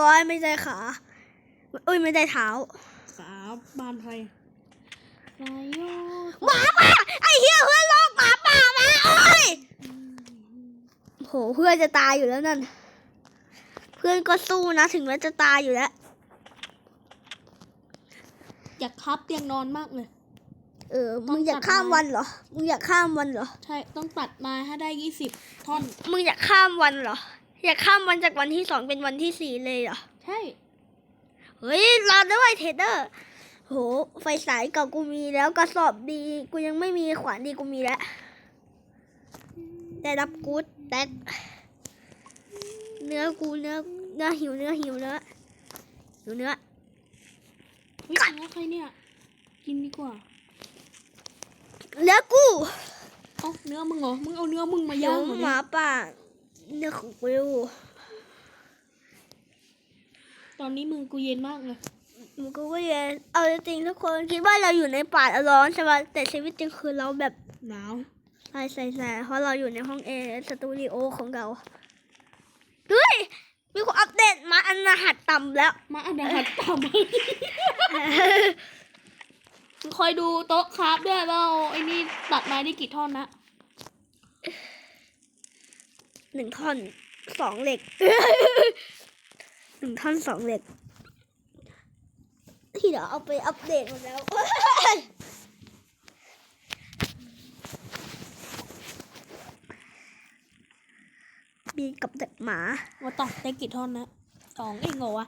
ร้อยไม่ได้ขาเอ้ยไม่ได้เท้าขาบานไทยนายโยหมาป่าไอ้เหี้ยเพื่อนลอกหมาป่ามาโอ้ยโหเพื่อนจะตายอยู่แล้วนั่น เพื่อนก็สู้นะถึงแม้จะตายอยู่แล้ว อยากคับเตียงนอนมากเลย เออ มึงอยากข้ามวันเหรอ มึงอยากข้ามวันเหรอ ใช่ ต้องตัดมาให้ได้ยี่สิบท่อน มึงอยากข้ามวันเหรอ อยากข้ามวันจากวันที่สองเป็นวันที่สี่เลยเหรอ ใช่ เฮ้ยรอด้วยเทเดอร์ โห ไฟสายเก่ากูมีแล้วกระสอบดี กูยังไม่มีขวานดีกูมีแล้ว ได้รับกู๊ดแท็กเนื้อกูเนื้อเนื้อหิวเนื้อหิวเนื้อหิวเนื้อเฮ้ยเนื้อใครเนี่ย กินดีกว่า เนื้อกู เอ้าเนื้อมึงเหรอ มึงเอาเนื้อมึงมาหิย่าวงเหรอหเนี่มายป่า เนื้อของกูตอนนี้มือกูเย็นมากเลยมันก็ว่าอย่างเอาจริงๆทุกคนคิดว่าเราอยู่ในป่าแล้วร้อนใช่ไหมแต่ชีวิตจริงคือเราแบบหนาวใช่ใช่ใช่เพราะเราอยู่ในห้องแอร์สตูดิโอของเราด้วยมีคนอัปเดตมาอันรหัสต่ำแล้ว มาอันดาหัดต่ำมึงคอยดูโต๊ะคราฟด้วยว่าไอ้นี่ตัดไม้ได้กี่ท่อนนะ หนึ่งท่อนสองเหล็กหนึ่งท่อนสองเหล็ก ที่เดี๋ยวเอาไปอัปเดตหมดแล้วบีกับเด็กหมาว่าตัดได้กี่ท่อนนะสองเองเหรอวะ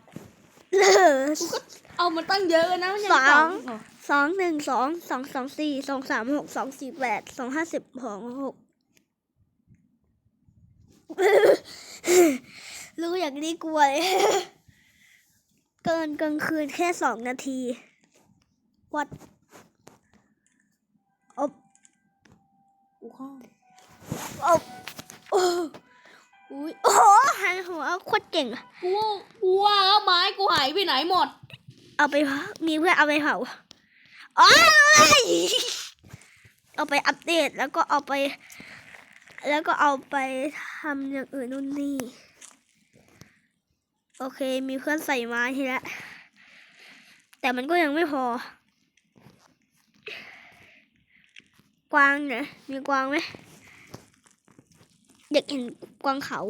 เลอเอามาตั้งเยอะนะมันยังสองสองเหรอสองหนึ่งสองสองสองสี่สองสามหกสองสี่แปดสองห้าสิบสองหก รู้อย่างนี้กลัวเลยเกินกลางคืนแค่สองนาที วัดอบกูข้างอบโอ้อุ้ยโอ้โหหันหัวโคตรเก่งอะกูว่ากูว่าแล้วไม้กูหายไปไหนหมด เอาไปเผามีเพื่อนเอาไปเผาอ๋อรู้เลยเอาไปอัปเดตแล้วก็เอาไป แล้วก็เอาไปทำอย่างอื่นนู่นนี่ โอเคมีเพื่อนใส่ไม้ทีละแต่มันก็ยังไม่พอ กวางเนี่ยมีกวางไหมเด็กเห็นกวางเขา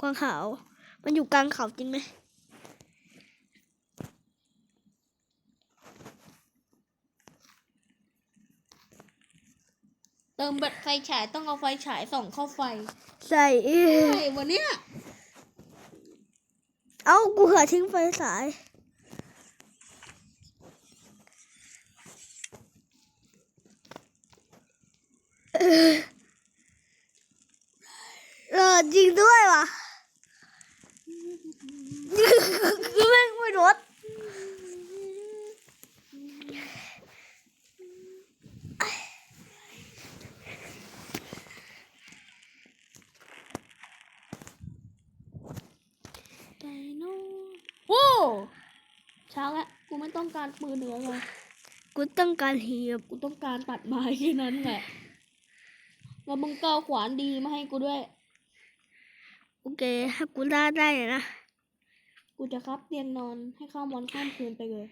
กวางเขา มันอยู่กลางเขาจริงไหม ติมแบตไฟฉายต้องเอาไฟฉายส่องเข้าไฟใส่ใช่วันเนี้ยเอ้ากูเหือทิ้งไฟสาย เออจริงด้วยว่ะแม่งไม่รถ ไปโน่นโว้ช้าละกูไม่ ต้องการปืนเหนือเลยกูต้องการเหียบกูต้องการตัดไม้แค่นั้นแหละแล้วมึงก็เอาขวานดีมาให้กูด้วย โอเคถ้ากูได้ได้นะ กูจะครับเตียงนอนให้ข้ามวันข้ามคืนไปเลย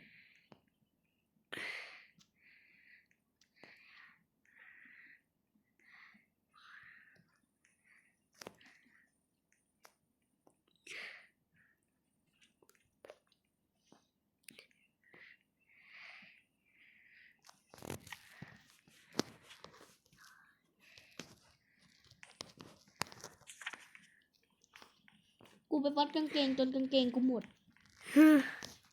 ไปวัดกางเกงจนกางเกงกูหมด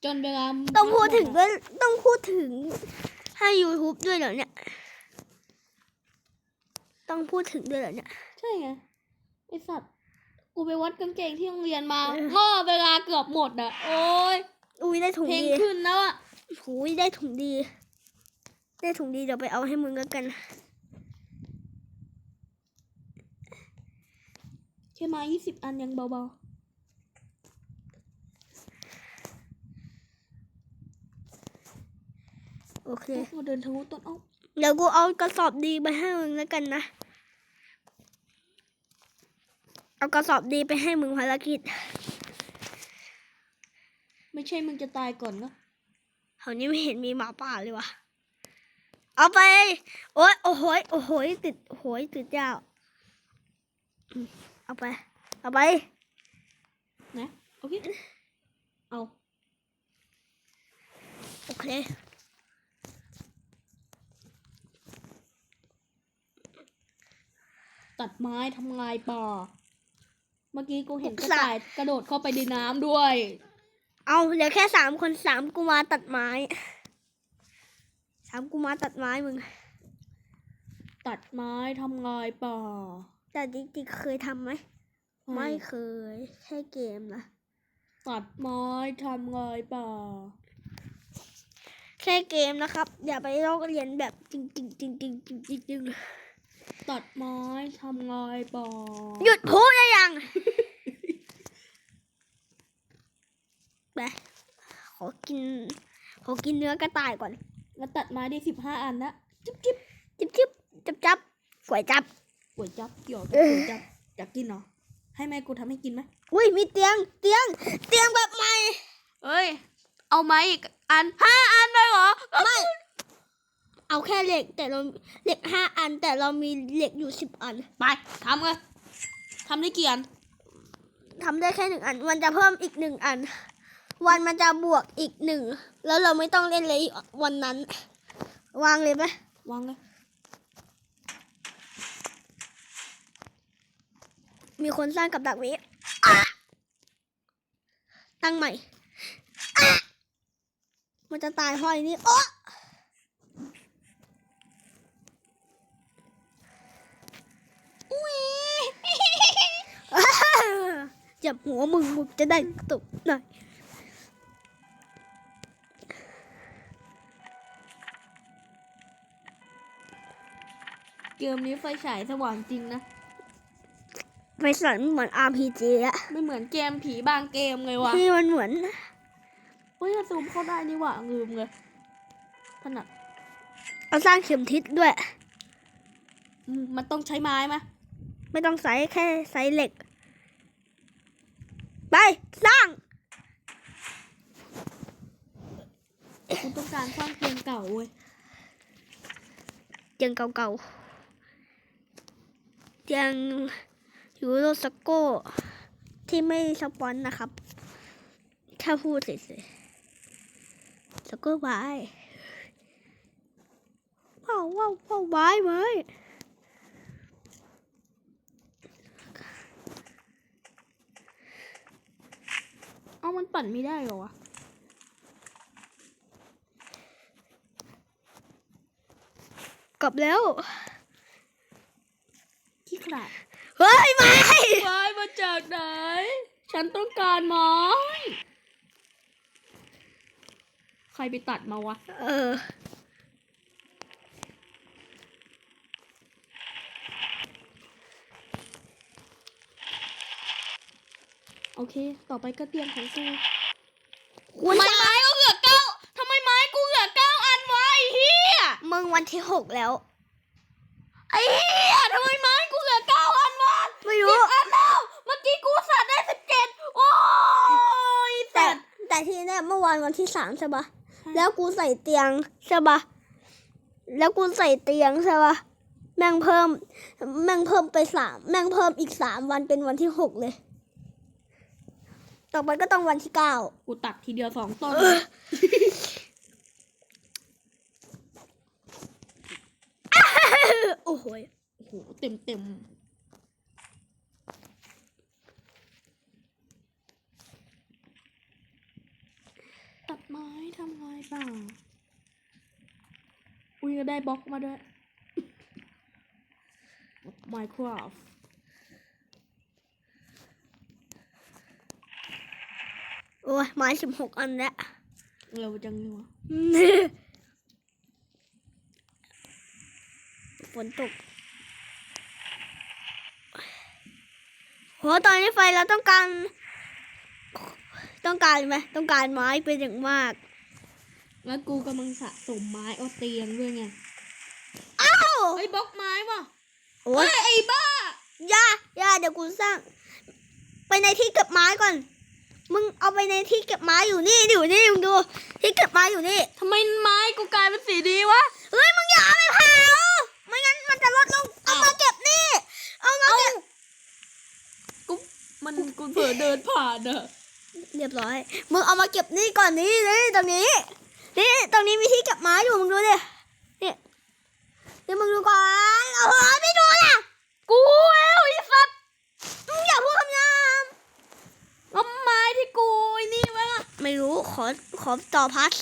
จนเวลาต้องพูดถึงหมด้วยต้องพูดถึงให้ YouTube ด้วยเหรอเนี่ย ต้องพูดถึงด้วยเหรอเนี่ย ใช่ไงไอสัตว์กูไปวัดกางเกงที่โรงเรียนมาเออง้อเวลาเกือบหมดอะ โอ้ยอุ้ยได้ถุงเพลงดีขึ้นแล้วอะหูยได้ถุงดี ได้ถุงดีเดี๋ยวไปเอาให้มึงแล้วกันแค่มายี่สิบอันยังเบา โอเคๆกูเดินทะลุต้นอ้อเดี๋ยวกูเอากระสอบดีไปให้มึงแล้วกันนะ เอากระสอบดีไปให้มึงภารกิจ ไม่ใช่มึงจะตายก่อนก็แถวนี้ไม่เห็นมีหมาป่าเลยวะเอาไป โอ้ยโอ้โหยโอ้โหยติดโอ้โหยติดยาวอืมเอาไป เอาไปนะโอเคเอา โอเค ตัดไม้ทำลายป่า เมื่อกี้กูเห็นกระสะต่ายกระโดดเข้าไปในน้ำด้วย เอาเหลือแค่สามคนสามกูมาตัดไม้สามกูมาตัดไม้มึง ตัดไม้ทำลายป่า แต่จริงๆเคยทำไหม ไม่เคย แค่เกมนะ ตัดไม้ทำลายป่า แค่เกมนะครับ อย่าไปลอกเรียนแบบจริงๆจริงๆจริงๆจริงๆจริง ตัดไม้ทำลายป่าๆหยุดพูดได้ยังไปขอกิน ขอกินเนื้อกระต่ายก่อน แล้วตัดไม้ได้สิบห้าอันนะจิ๊บจิ๊บจิบจิบจับจับสวยจับก๋วยจับหยอกเออก๋วยจับอยากกินเหรอให้แม่กูทำให้กินไหมอุ้ยมีเตียงเตียงเตียงแบบใหม่เอ้ยเอาไม้อีกอันห้าอันเลยเหรอไม่ เอาแค่เหล็กแต่เราเหล็กห้าอัน แต่เรามีเหล็กอยู่สิบอัน ไปทำเลยทำได้กี่อันทำได้แค่หนึ่งอันมันจะเพิ่มอีกหนึ่งอัน วันมันจะบวกอีกหนึ่ง แล้วเราไม่ต้องเล่นเลยวันนั้น วางเลยไหมวางเลย มีคนสร้างกับดักไว้อะตั้งใหม่อะมันจะตายเพราะไอ้นี่โอ๊ะอุ๊ย จับหัวมึงมึงจะได้ตกหน่อยเกมนี้ไฟฉายสว่างจริงนะไปสอนเหมือน RPG อะไม่เหมือนเกมผีบางเกมเลยว่ะที่มันเหมือนเฮ้ยถ้าซูมเข้าได้นี่หว่าลืมเลยถนัดเอาสร้างเข็มทิศด้วย อืมมันต้องใช้ไม้ไหมไม่ต้องใส่แค่ใส่เหล็ก ไป สร้างกูต้องการสร้างเตียงเก่าเว้ยเตียงเก่าๆเตียงยูโรสโก้ที่ไม่สปอนนะครับ ถ้าพูดเฉยๆสโก้บายว้าวว้าวว้าวบายบาย เอ้ามัน ปั่นไม่ได้เหรอวะกลับแล้วขี้ขลาดเฮ้ยไม่ไม้มาจากไหน ฉันต้องการไม้ใครไปตัดมาวะ เออ โอเค ต่อไปก็เตียงของกูคุณทำไมไม้กูเหลือเก้าทำไมไม้กูเหลือเก้าอันวะไอ้เหี้ยมึงวันที่หกแล้ว ไอ้เหี้ยทำไมไม้กูเหลือเก้าอันวะไม่สิรู้บอันแล้ว เมื่อกี้กูสัตว์ได้สิบเจ็ดโอ้ยแต่สัตว์แต่ที่เนี่ยเมื่อวานวันที่สามใช่ปะแล้วกูใส่เตียงใช่ปะแล้วกูใส่เตียงใช่ปะแม่งเพิ่ม แม่งเพิ่มไปสามแม่งเพิ่มอีกสามวันเป็นวันที่หกเลย ต่อไปก็ต้องวันที่เก้ากูตัดทีเดียวสองต้น โอ้โหยโอ้โหเต็มเต็มตัดไม้ทำไงเปล่าอุ้ยก็ได้บล็อกมาด้วย Minecraft อ้ยไม้สิบหกอันแล้วเร็วจังเลยวะฝนตกโหตอนนี้ไฟเราต้องการ ต้องการไหมต้องการไม้เป็นอย่างมาก แล้วกูกำลังสะสมไม้เอาเตียงด้วยไงอ้าวเฮ้ยบล็อกไม้ว่ะโอ้ยเฮ้ยไอ้บ้าย่าย่าเดี๋ยวกูสร้าง ไปในที่เก็บไม้ก่อน มึงเอาไปในที่เก็บไม้อยู่นี่อยู่นี่มึงดู ที่เก็บไม้อยู่นี่ทำไมไม้กูกลายเป็นสีดีวะ เฮ้ยมึงอย่าเอาไปเผาไม่งั้นมันจะลดลงเอามาเก็บนี่ เอามาเก็บกูมันกูเผลอเดินผ่านอะเรียบร้อย มึงเอามาเก็บนี่ก่อนนี่นี่ตรงนี้นี่ตรงนี้มีที่เก็บไม้อยู่มึงดูดินี่นี่มึงดูก่อนโอ้โหไม่ดูล่ะกูเอวไอ้สัตว์ มึงอย่าพูดคำหยาบ เอาไม้ที่ กูนี่วะไม่รู้ขอขอต่อพาร์ท